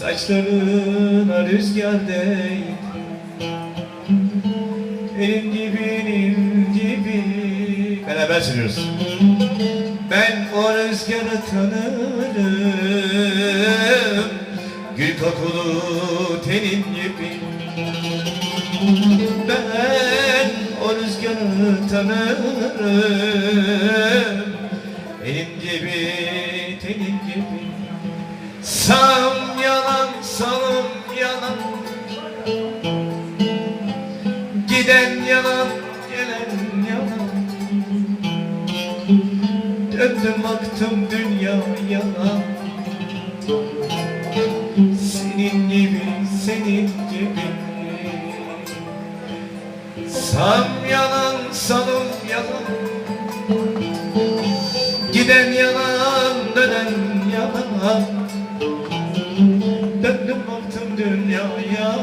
Saçlarına rüzgar değdi Elim gibi elim gibi. Beraber söylüyoruz Ben o rüzgarı tanırım. Gül kokulu tenin gibi. Ben o rüzgarı tanırım tenin gibi. Sağım yalan salım yalan Giden yalan gelen yalan Döndüm baktım dünya yalan Senin gibi senin gibi. Sam yalan salım yalan Giden yalan dönen yalan. Döndüm baktım dünyaya